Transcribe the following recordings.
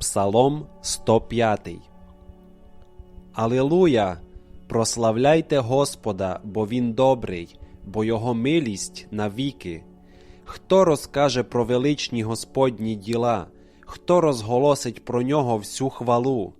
Псалом 105 Алілуя! Прославляйте Господа, бо Він добрий, бо Його милість навіки. Хто розкаже про величні Господні діла, хто розголосить про нього всю хвалу?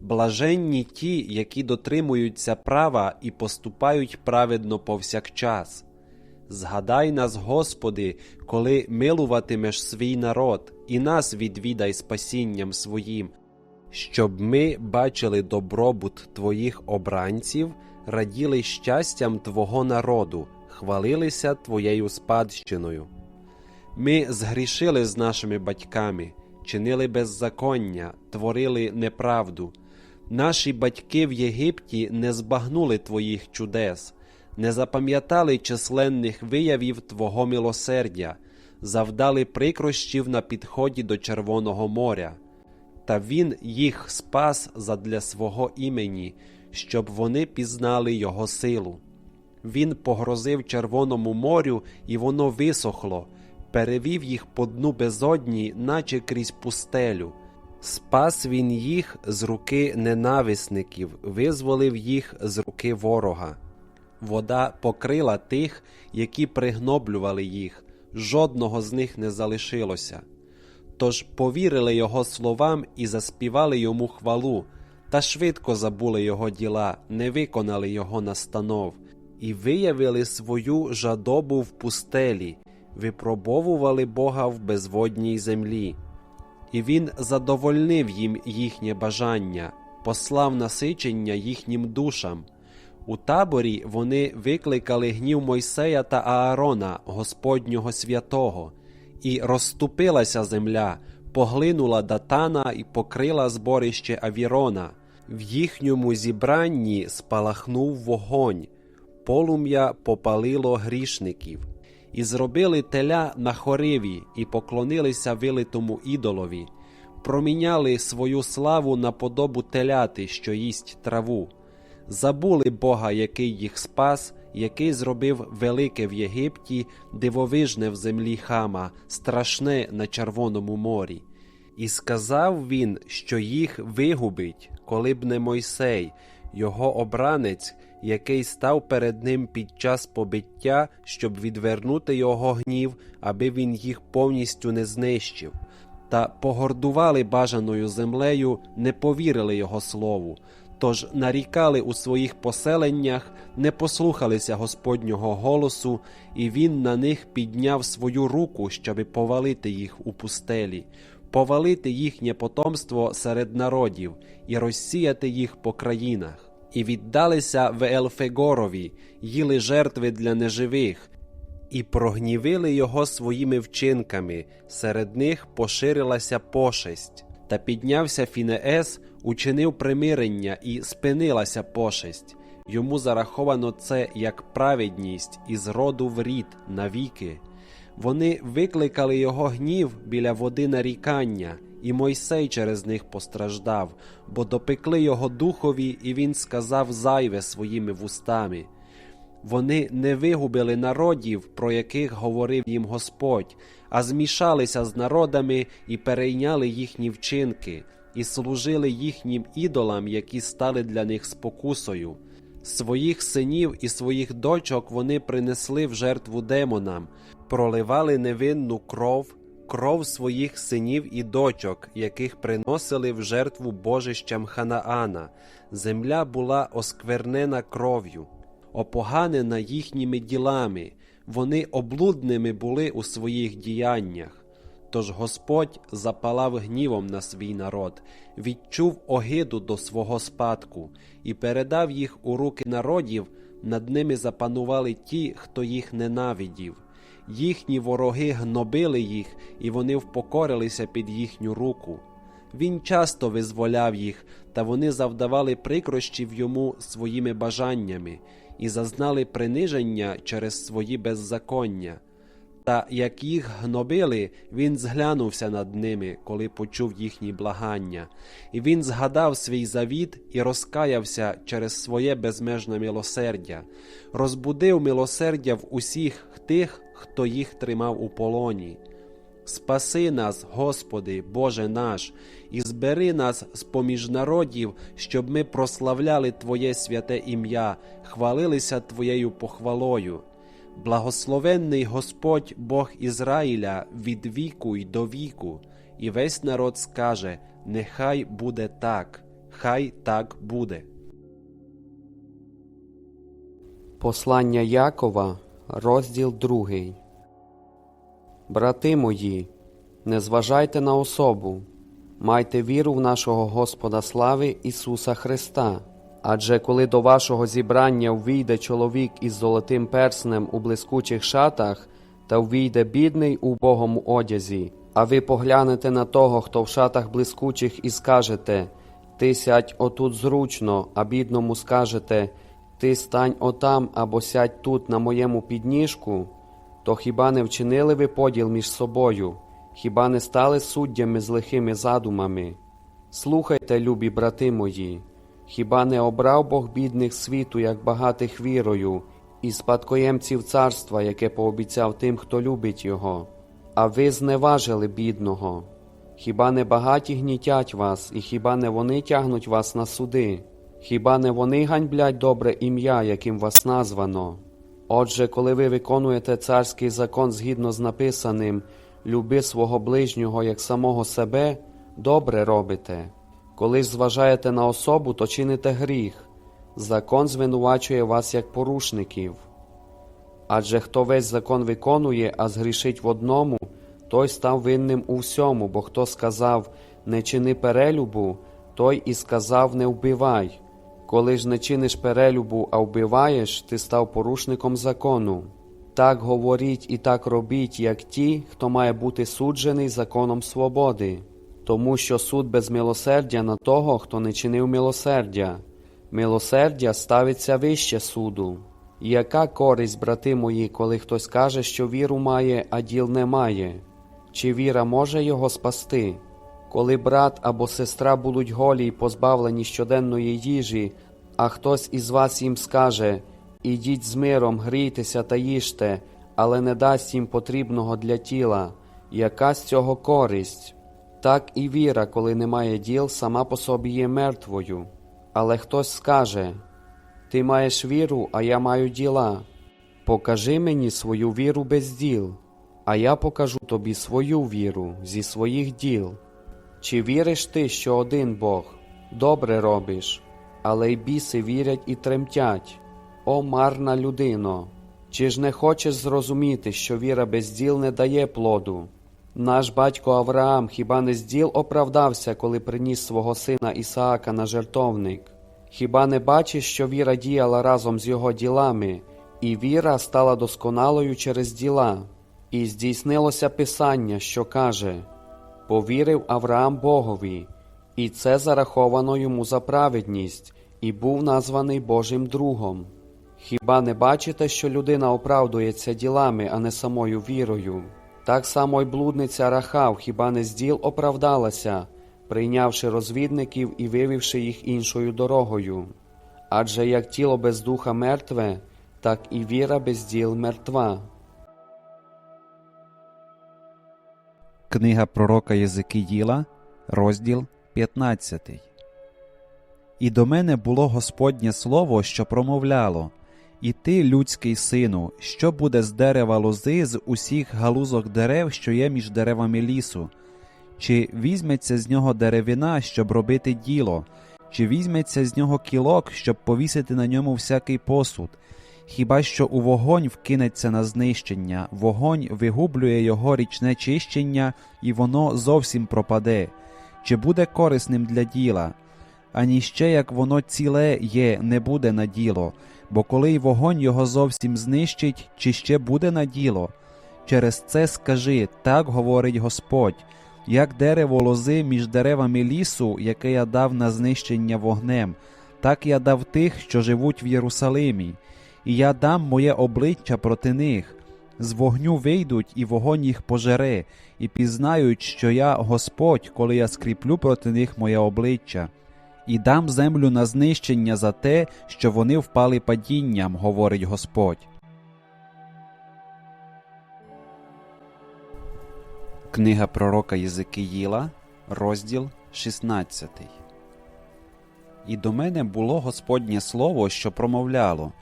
Блаженні ті, які дотримуються права і поступають праведно повсякчас. Згадай нас, Господи, коли милуватимеш свій народ, і нас відвідай спасінням своїм, щоб ми бачили добробут Твоїх обранців, раділи щастям Твого народу, хвалилися Твоєю спадщиною. Ми згрішили з нашими батьками, чинили беззаконня, творили неправду. Наші батьки в Єгипті не збагнули Твоїх чудес, не запам'ятали численних виявів Твого милосердя, завдали прикрощів на підході до Червоного моря. Та Він їх спас задля свого імені, щоб вони пізнали Його силу. Він погрозив Червоному морю, і воно висохло, перевів їх по дну безодні, наче крізь пустелю. Спас він їх з руки ненависників, визволив їх з руки ворога. Вода покрила тих, які пригноблювали їх, жодного з них не залишилося. Тож повірили його словам і заспівали йому хвалу, та швидко забули його діла, не виконали його настанов, і виявили свою жадобу в пустелі, випробовували Бога в безводній землі. І він задовольнив їм їхнє бажання, послав насичення їхнім душам. У таборі вони викликали гнів Мойсея та Аарона, Господнього святого, і розступилася земля, поглинула датана і покрила зборище Авірона. В їхньому зібранні спалахнув вогонь, полум'я попалило грішників, і зробили теля на хориві, і поклонилися вилитому ідолові, проміняли свою славу на подобу теляти, що їсть траву забули Бога, який їх спас, який зробив велике в Єгипті, дивовижне в землі хама, страшне на Червоному морі. І сказав він, що їх вигубить, коли б не Мойсей, його обранець, який став перед ним під час побиття, щоб відвернути його гнів, аби він їх повністю не знищив. Та погордували бажаною землею, не повірили його слову, Тож нарікали у своїх поселеннях, не послухалися Господнього голосу, і він на них підняв свою руку, щоби повалити їх у пустелі, повалити їхнє потомство серед народів і розсіяти їх по країнах, і віддалися в Елфегорові, їли жертви для неживих, і прогнівили його своїми вчинками, серед них поширилася пошесть, та піднявся Фінеес учинив примирення і спинилася пошесть. Йому зараховано це як праведність із роду в рід навіки. Вони викликали його гнів біля води нарікання, і Мойсей через них постраждав, бо допекли його духові, і він сказав зайве своїми вустами. Вони не вигубили народів, про яких говорив їм Господь, а змішалися з народами і перейняли їхні вчинки і служили їхнім ідолам, які стали для них спокусою. Своїх синів і своїх дочок вони принесли в жертву демонам, проливали невинну кров, кров своїх синів і дочок, яких приносили в жертву божищам Ханаана. Земля була осквернена кров'ю, опоганена їхніми ділами, вони облудними були у своїх діяннях. Тож Господь запалав гнівом на свій народ, відчув огиду до свого спадку і передав їх у руки народів, над ними запанували ті, хто їх ненавидів. Їхні вороги гнобили їх, і вони впокорилися під їхню руку. Він часто визволяв їх, та вони завдавали прикрощів йому своїми бажаннями і зазнали приниження через свої беззаконня. Та як їх гнобили, він зглянувся над ними, коли почув їхні благання, і він згадав свій завіт і розкаявся через своє безмежне милосердя, розбудив милосердя в усіх тих, хто їх тримав у полоні. Спаси нас, Господи, Боже наш, і збери нас з поміж народів, щоб ми прославляли Твоє святе ім'я, хвалилися Твоєю похвалою. Благословенний Господь Бог Ізраїля від віку й до віку, і весь народ скаже: Нехай буде так, хай так буде. Послання Якова, розділ 2. Брати мої, не зважайте на особу, майте віру в нашого Господа слави Ісуса Христа. Адже коли до вашого зібрання ввійде чоловік із золотим перснем у блискучих шатах, та ввійде бідний у богому одязі, а ви поглянете на того, хто в шатах блискучих, і скажете Ти сядь отут зручно, а бідному скажете Ти стань отам або сядь тут на моєму підніжку, то хіба не вчинили ви поділ між собою, хіба не стали суддями з лихими задумами? Слухайте, любі брати мої, хіба не обрав Бог бідних світу, як багатих вірою, і спадкоємців царства, яке пообіцяв тим, хто любить його, а ви зневажили бідного. Хіба не багаті гнітять вас, і хіба не вони тягнуть вас на суди? Хіба не вони ганьблять добре ім'я, яким вас названо? Отже, коли ви виконуєте царський закон згідно з написаним люби свого ближнього як самого себе, добре робите. Коли ж зважаєте на особу, то чините гріх. Закон звинувачує вас як порушників. Адже хто весь закон виконує, а згрішить в одному, той став винним у всьому, бо хто сказав не чини перелюбу, той і сказав не вбивай. Коли ж не чиниш перелюбу, а вбиваєш, ти став порушником закону. Так говоріть і так робіть, як ті, хто має бути суджений законом свободи, тому що суд без милосердя на того, хто не чинив милосердя. Милосердя ставиться вище суду. Яка користь, брати мої, коли хтось каже, що віру має, а діл не має? Чи віра може його спасти? Коли брат або сестра будуть голі й позбавлені щоденної їжі, а хтось із вас їм скаже Ідіть з миром, грійтеся та їжте, але не дасть їм потрібного для тіла, яка з цього користь? Так і віра, коли немає діл, сама по собі є мертвою. Але хтось скаже Ти маєш віру, а я маю діла. Покажи мені свою віру без діл, а я покажу тобі свою віру зі своїх діл. Чи віриш ти, що один Бог? Добре робиш, але й біси вірять і тремтять. О марна людино! Чи ж не хочеш зрозуміти, що віра без діл не дає плоду? Наш батько Авраам хіба не з діл оправдався, коли приніс свого сина Ісаака на жертовник? Хіба не бачиш, що віра діяла разом з його ділами, і віра стала досконалою через діла? І здійснилося Писання, що каже Повірив Авраам Богові, і це зараховано йому за праведність, і був названий Божим другом. Хіба не бачите, що людина оправдується ділами, а не самою вірою? Так само й блудниця Рахав хіба не з діл оправдалася, прийнявши розвідників і вивівши їх іншою дорогою. Адже як тіло без духа мертве, так і віра без діл мертва. Книга пророка Єзикиїла, розділ 15. І до мене було Господнє слово, що промовляло І ти, людський сину, що буде з дерева лози з усіх галузок дерев, що є між деревами лісу? Чи візьметься з нього деревина, щоб робити діло, чи візьметься з нього кілок, щоб повісити на ньому всякий посуд? Хіба що у вогонь вкинеться на знищення, вогонь вигублює його річне чищення, і воно зовсім пропаде, чи буде корисним для діла? Ані ще як воно ціле є, не буде на діло, бо коли й вогонь його зовсім знищить, чи ще буде на діло? Через це скажи, так говорить Господь, як дерево лози між деревами лісу, яке я дав на знищення вогнем, так я дав тих, що живуть в Єрусалимі і я дам моє обличчя проти них. З вогню вийдуть, і вогонь їх пожере, і пізнають, що я Господь, коли я скріплю проти них моє обличчя, і дам землю на знищення за те, що вони впали падінням, говорить Господь. Книга пророка Єзекиїла, розділ 16. І до мене було Господнє слово, що промовляло: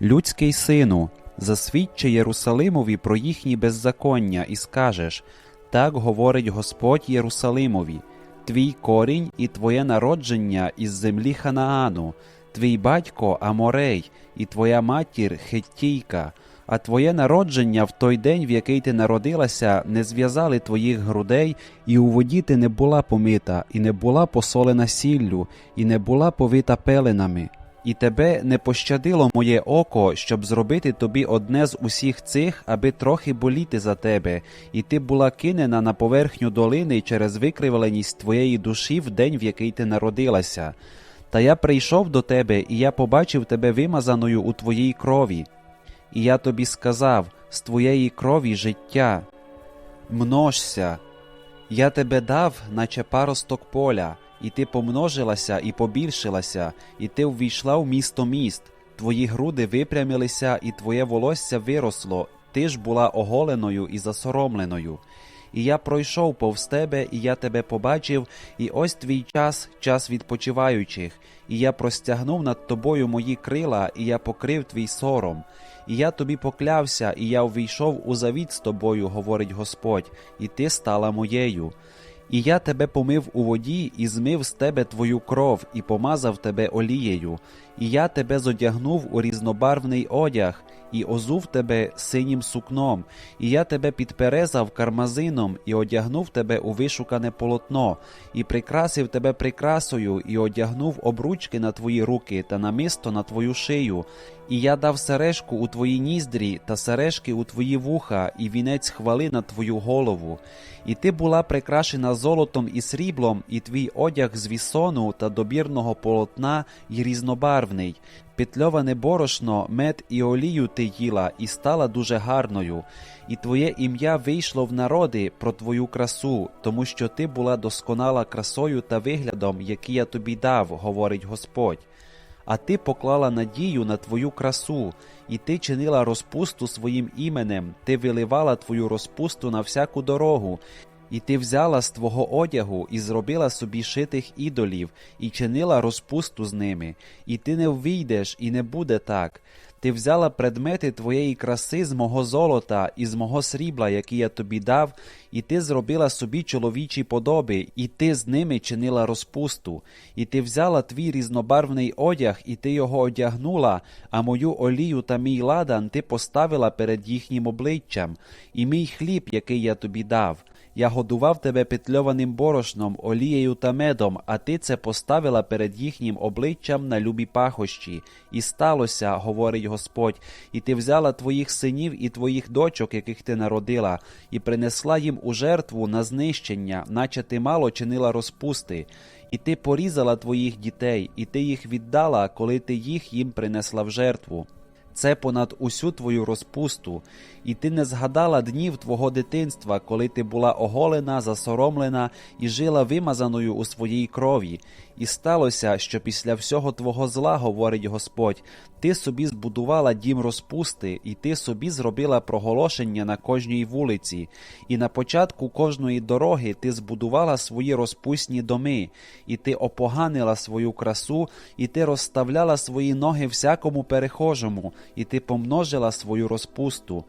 Людський сину, засвідчи Єрусалимові про їхні беззаконня, і скажеш: Так говорить Господь Єрусалимові, твій корінь і твоє народження із землі Ханаану, твій батько Аморей, і твоя матір Хеттійка, а твоє народження в той день, в який ти народилася, не зв'язали твоїх грудей, і у воді ти не була помита, і не була посолена сіллю, і не була повита пеленами. І тебе не пощадило моє око, щоб зробити тобі одне з усіх цих, аби трохи боліти за тебе, і ти була кинена на поверхню долини через викривленість твоєї душі в день, в який ти народилася. Та я прийшов до тебе, і я побачив тебе вимазаною у твоїй крові. І я тобі сказав з твоєї крові життя. Множся. Я тебе дав, наче паросток поля, і ти помножилася і побільшилася, і ти увійшла в місто міст. Твої груди випрямилися, і твоє волосся виросло, ти ж була оголеною і засоромленою. І я пройшов повз тебе, і я тебе побачив, і ось твій час, час відпочиваючих, і я простягнув над тобою мої крила, і я покрив твій сором. І я тобі поклявся, і я увійшов у завіт з тобою, говорить Господь, і ти стала моєю. І я тебе помив у воді, і змив з тебе твою кров, і помазав тебе олією, і я тебе зодягнув у різнобарвний одяг, і озув тебе синім сукном, і я тебе підперезав кармазином, і одягнув тебе у вишукане полотно, і прикрасив тебе прикрасою, і одягнув обручки на твої руки та намисто на твою шию, і я дав сережку у твої ніздрі та сережки у твої вуха, і вінець хвали на твою голову. І ти була прикрашена золотом і сріблом, і твій одяг з вісону та добірного полотна й різнобарвний. Петльоване борошно, мед і олію ти їла, і стала дуже гарною. І твоє ім'я вийшло в народи про твою красу, тому що ти була досконала красою та виглядом, який я тобі дав, говорить Господь. А ти поклала надію на твою красу, і ти чинила розпусту своїм іменем, ти виливала твою розпусту на всяку дорогу, і ти взяла з твого одягу і зробила собі шитих ідолів, і чинила розпусту з ними, і ти не ввійдеш, і не буде так. Ти взяла предмети твоєї краси з мого золота і з мого срібла, які я тобі дав, і ти зробила собі чоловічі подоби, і ти з ними чинила розпусту, і ти взяла твій різнобарвний одяг, і ти його одягнула, а мою олію та мій ладан ти поставила перед їхнім обличчям, і мій хліб, який я тобі дав. Я годував тебе петльованим борошном, олією та медом, а ти це поставила перед їхнім обличчям на любі пахощі. І сталося, говорить Господь, і ти взяла твоїх синів і твоїх дочок, яких ти народила, і принесла їм у жертву на знищення, наче ти мало чинила розпусти. І ти порізала твоїх дітей, і ти їх віддала, коли ти їх їм принесла в жертву. Це понад усю твою розпусту, і ти не згадала днів твого дитинства, коли ти була оголена, засоромлена і жила вимазаною у своїй крові. І сталося, що після всього твого зла, говорить Господь, ти собі збудувала дім розпусти, і ти собі зробила проголошення на кожній вулиці, і на початку кожної дороги ти збудувала свої розпусні доми, і ти опоганила свою красу, і ти розставляла свої ноги всякому перехожому, і ти помножила свою розпусту.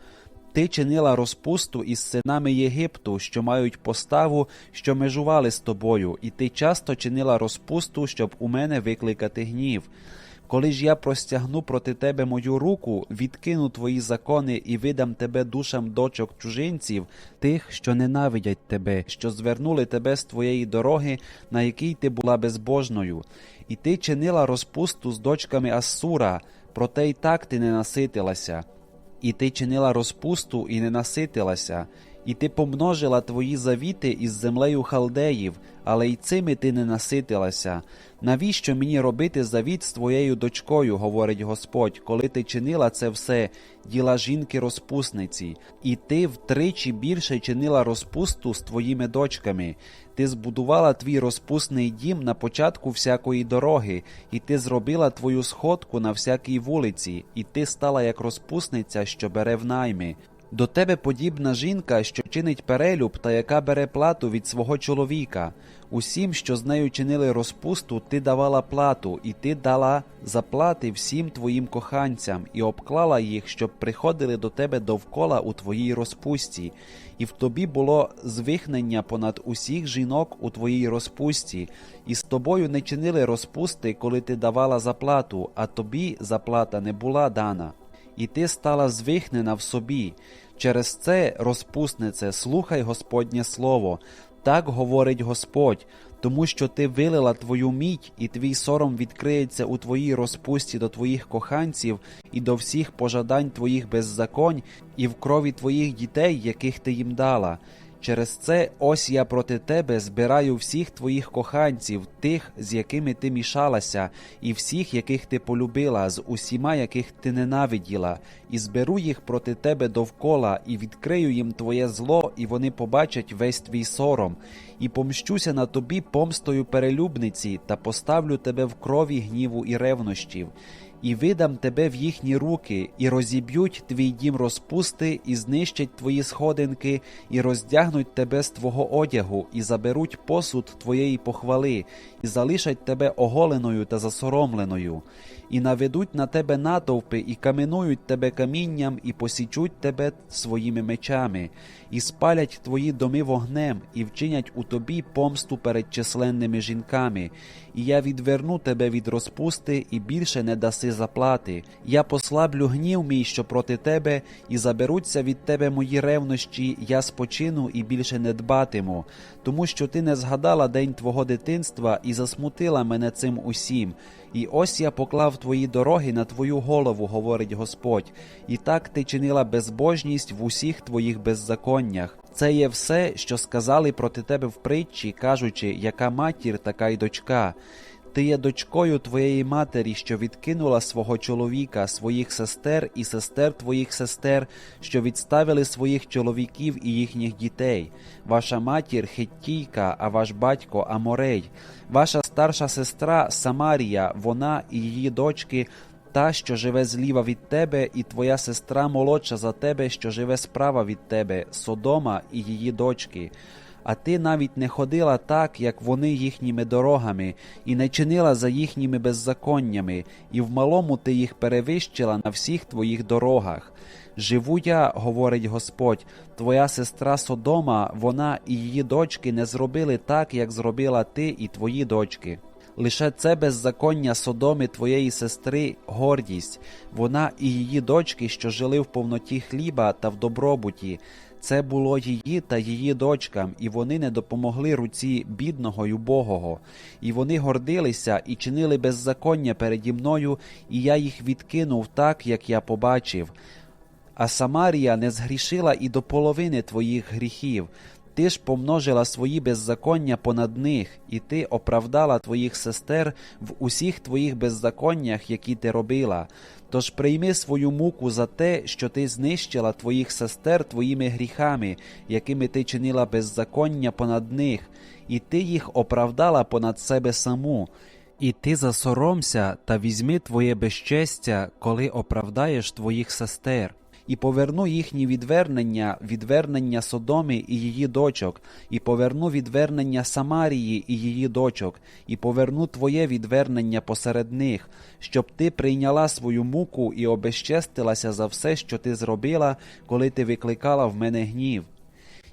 Ти чинила розпусту із синами Єгипту, що мають поставу, що межували з тобою, і ти часто чинила розпусту, щоб у мене викликати гнів. Коли ж я простягну проти тебе мою руку, відкину твої закони і видам тебе душам дочок чужинців, тих, що ненавидять тебе, що звернули тебе з твоєї дороги, на якій ти була безбожною, і ти чинила розпусту з дочками Ассура, проте й так ти не наситилася. І ти чинила розпусту і не наситилася, і ти помножила твої завіти із землею халдеїв, але й цими ти не наситилася. Навіщо мені робити завіт з твоєю дочкою, говорить Господь, коли ти чинила це все, діла жінки розпусниці, і ти втричі більше чинила розпусту з твоїми дочками. Ти збудувала твій розпусний дім на початку всякої дороги, і ти зробила твою сходку на всякій вулиці, і ти стала як розпусниця, що бере в найми. До тебе подібна жінка, що чинить перелюб та яка бере плату від свого чоловіка. Усім, що з нею чинили розпусту, ти давала плату, і ти дала заплати всім твоїм коханцям, і обклала їх, щоб приходили до тебе довкола у твоїй розпусті, і в тобі було звихнення понад усіх жінок у твоїй розпусті, і з тобою не чинили розпусти, коли ти давала заплату, а тобі заплата не була дана і ти стала звихнена в собі. Через це, розпуснице, слухай Господнє Слово. Так говорить Господь, тому що ти вилила твою мідь, і твій сором відкриється у твоїй розпусті до твоїх коханців і до всіх пожадань твоїх беззаконь, і в крові твоїх дітей, яких ти їм дала. Через це ось я проти тебе збираю всіх твоїх коханців, тих, з якими ти мішалася, і всіх, яких ти полюбила, з усіма, яких ти ненавиділа, і зберу їх проти тебе довкола, і відкрию їм твоє зло, і вони побачать весь твій сором, і помщуся на тобі помстою перелюбниці, та поставлю тебе в крові гніву і ревнощів і видам тебе в їхні руки, і розіб'ють твій дім розпусти, і знищать твої сходинки, і роздягнуть тебе з твого одягу, і заберуть посуд твоєї похвали, і залишать тебе оголеною та засоромленою, і наведуть на тебе натовпи, і каменують тебе камінням, і посічуть тебе своїми мечами, і спалять твої доми вогнем, і вчинять у тобі помсту перед численними жінками, і я відверну тебе від розпусти, і більше не даси заплати. Я послаблю гнів мій, що проти тебе, і заберуться від тебе мої ревнощі, я спочину і більше не дбатиму, тому що ти не згадала день твого дитинства і засмутила мене цим усім. І ось я поклав твої дороги на твою голову, говорить Господь, і так ти чинила безбожність в усіх твоїх беззаконнях. Це є все, що сказали проти тебе в притчі, кажучи, яка матір, така й дочка. Ти є дочкою твоєї матері, що відкинула свого чоловіка, своїх сестер і сестер твоїх сестер, що відставили своїх чоловіків і їхніх дітей. Ваша матір хеттійка, а ваш батько Аморей. Ваша старша сестра Самарія, вона і її дочки. Та, що живе зліва від тебе, і твоя сестра молодша за тебе, що живе справа від тебе, Содома і її дочки а ти навіть не ходила так, як вони їхніми дорогами, і не чинила за їхніми беззаконнями, і в малому ти їх перевищила на всіх твоїх дорогах. Живу я, говорить Господь, твоя сестра Содома, вона і її дочки не зробили так, як зробила ти і твої дочки. Лише це беззаконня Содоми твоєї сестри, гордість, вона і її дочки, що жили в повноті хліба та в добробуті. Це було її та її дочкам, і вони не допомогли руці бідного й убогого. І вони гордилися і чинили беззаконня переді мною, і я їх відкинув так, як я побачив. А Самарія не згрішила і до половини твоїх гріхів. Ти ж помножила свої беззаконня понад них, і ти оправдала твоїх сестер в усіх твоїх беззаконнях, які ти робила. Тож прийми свою муку за те, що ти знищила твоїх сестер твоїми гріхами, якими ти чинила беззаконня понад них, і ти їх оправдала понад себе саму. І ти засоромся та візьми твоє безчестя, коли оправдаєш твоїх сестер і поверну їхні відвернення, відвернення Содоми і її дочок, і поверну відвернення Самарії і її дочок, і поверну твоє відвернення посеред них, щоб ти прийняла свою муку і обезчестилася за все, що ти зробила, коли ти викликала в мене гнів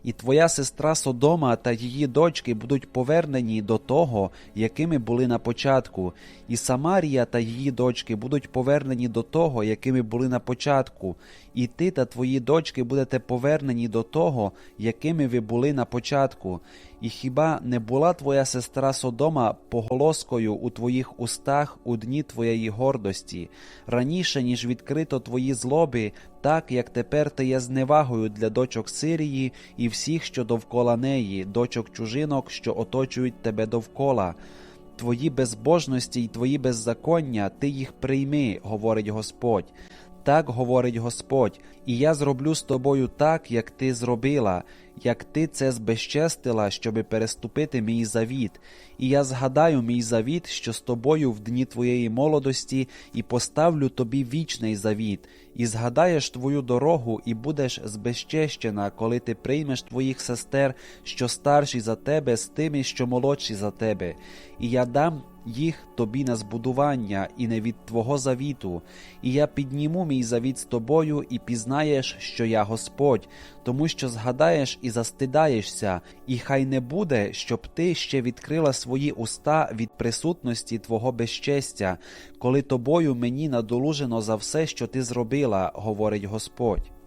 і твоя сестра Содома та її дочки будуть повернені до того, якими були на початку, і Самарія та її дочки будуть повернені до того, якими були на початку, і ти та твої дочки будете повернені до того, якими ви були на початку. І хіба не була твоя сестра Содома поголоскою у твоїх устах у дні твоєї гордості, раніше, ніж відкрито твої злоби, так як тепер ти є зневагою для дочок Сирії і всіх, що довкола неї, дочок чужинок, що оточують тебе довкола. Твої безбожності й твої беззаконня, ти їх прийми, говорить Господь. Так говорить Господь, і я зроблю з тобою так, як ти зробила, як ти це збезчестила, щоби переступити мій завіт. І я згадаю мій завіт, що з тобою в дні твоєї молодості, і поставлю тобі вічний завіт, і згадаєш твою дорогу, і будеш збезчещена, коли ти приймеш твоїх сестер, що старші за тебе, з тими, що молодші за тебе. І я дам їх тобі на збудування і не від твого завіту, і я підніму мій завіт з тобою, і пізнаєш, що я Господь, тому що згадаєш і застидаєшся, і хай не буде, щоб ти ще відкрила свої уста від присутності твого безчестя, коли тобою мені надолужено за все, що ти зробила, говорить Господь.